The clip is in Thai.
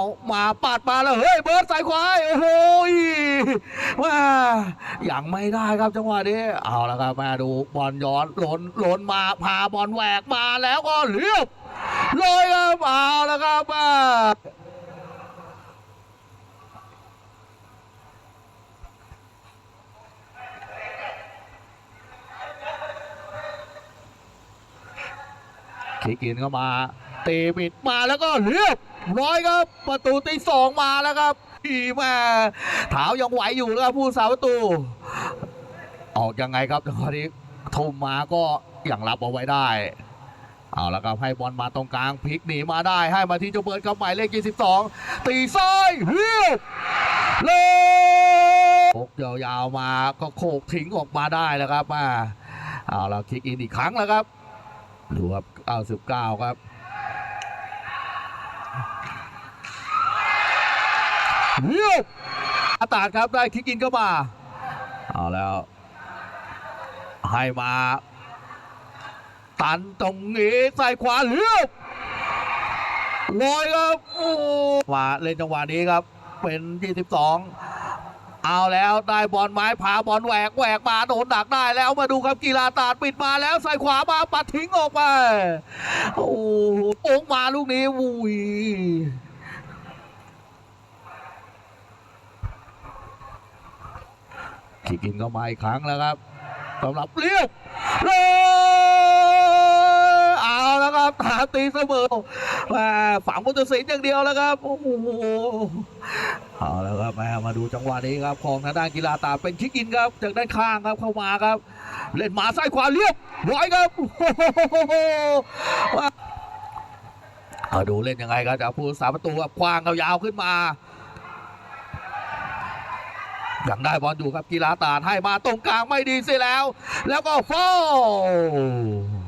เอามาปาดมาแล้วเฮ้ยเบิร์ดใส่ควายโอ้โหยว่ายังไม่ได้ครับจังหวะนี้เอาละครับมาดูบอลย้อนหล่นหล่นมาพาบอลแหวกมาแล้วก็เรียบเลยครับเอาละครับมาคิกอินเข้ามา ตีปิดมาแล้วก็เรียบร้อยครับ ประตูตีสองมาแล้วครับทีม่เท้ายังไหวอยู่นะครับผู้สาประตู ออกยังไงครับจังหวนี้ทุ่มมาก็ยังรับเอาไว้ได้ เอาละครับให้บอลมาตรงกลางพลิกหนีมาได้ให้มาที่เจ้าเบิร์ดกับหมายเลข 22 ตีซ้ายเรียบเลยโกยาวๆมาก็โขกทิ้งออกมาได้แล้วครับมาเอาละคิกอินอีกครั้งแล้วครับดูครับ99ครับ เรียวอาตาดครับได้คิกอินเข้ามาเอาแล้ว ให้มา ตันตรงนี้ใส่ขวาเลี้ยบลอยครับมาเล่นจังหวะนี้ครับ เป็น 22 เอาแล้วได้บอลไม้พาบอลแหวกแหวกมาโดนดักได้แล้วมาดูครับกีฬาตาดปิดมาแล้วใส่ขวามาปัดทิ้งออกไป โอ้โหโอ่งมาลูกนี้วุ้ยคิกอินเข้ามาอีกครั้งแล้วครับสำหรับเรียบเลยเอาแล้ว ครับตาตีเสมอม่ฝังพุทธศิลป์อย่างเดียวแล้วครับโอ้โหเอาแล้วครับม่มาดูจังหวะนี้ครับของทางด้านกีฬาตาเป็นคิกอินครับจากด้านข้างครับเข้ามาครับ เล่นหมาซ้ายขวาเรียบร้อยครับโอ้โหเอาดูเล่นยังไงครับจากผู้รักษาประตูครับคว้างเขายาวขึ้นมายังได้บอลอยู่ครับกีฬาตาให้มาตรงกลางไม่ดีเสียแล้ว แล้วก็ฟาวล์